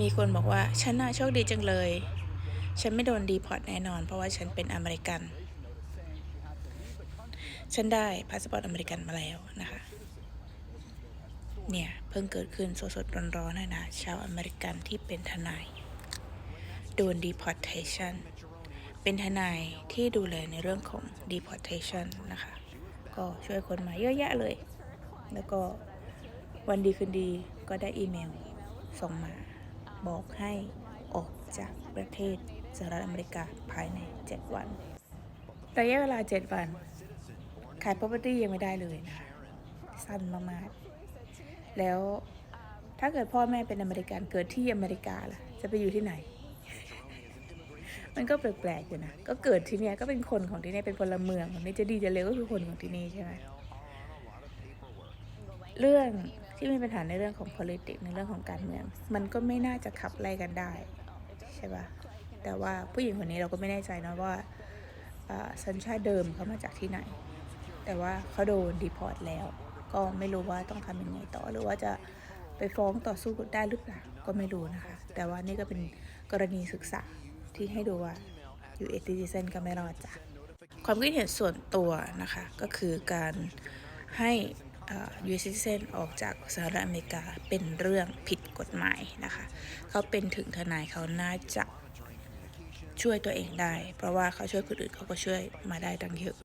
มีคนบอกว่า ฉันน่าโชคดีจังเลย ฉันไม่โดนดีพอร์ตแน่นอน เพราะว่าฉันเป็นอเมริกัน ฉันได้พาสปอร์ตอเมริกันมาแล้วนะคะ เนี่ย เพิ่งเกิดขึ้นสดๆร้อนๆนะนะชาวอเมริกันที่เป็นทนาย โดน deportation เป็นทนายที่ดูแลในเรื่องของ deportation นะคะ ก็ช่วยคนมาเยอะแยะเลย แล้วก็วันดีคืนดีก็ได้อีเมลส่งมา บอกให้ออกจากประเทศสหรัฐอเมริกาภายใน 7 วัน ระยะเวลา 7 วัน ขาย property ยังไม่ได้เลยนะคะสั้นมากๆ แล้วถ้าเกิดพ่อแม่เป็นอเมริกันเกิดที่อเมริกาล่ะ จะไปอยู่ที่ไหน มันก็แปลกๆอยู่นะ ก็เกิดที่เนี่ยก็เป็นคนของที่นี่เป็นพลเมืองของนี่จะดีจะเลวก็คือคนของที่นี่ใช่ไหมเรื่อง ที่มีปัญหาในเรื่องของ politics ในเรื่องของการเมือง มันก็ไม่น่าจะขับไล่กันได้ ใช่ปะแต่ว่าผู้หญิงคนนี้เราก็ไม่แน่ใจนะว่าอ่าสัญชาติเดิมเขามาจากที่ไหน แต่ว่าเขาโดนดีพอร์ตแล้ว ก็ไม่รู้ว่าต้องทำยังไงต่อ หรือว่าจะไปฟ้องต่อสู้ได้หรือเปล่าก็ไม่รู้นะคะ แต่ว่านี่ก็เป็นกรณีศึกษาที่ให้ดูว่า US citizen ก็ไม่รอดจ้ะความคิดเห็นส่วนตัวนะคะ ก็คือการให้ ยูซิเซนออกจากสหรัฐอเมริกาเป็นเรื่องผิดกฎหมายนะคะ เขาเป็นถึงทนายเขาน่าจะช่วยตัวเองได้ เพราะว่าเขาช่วยคนอื่นเขาก็ช่วยมาได้ตั้งเยอะ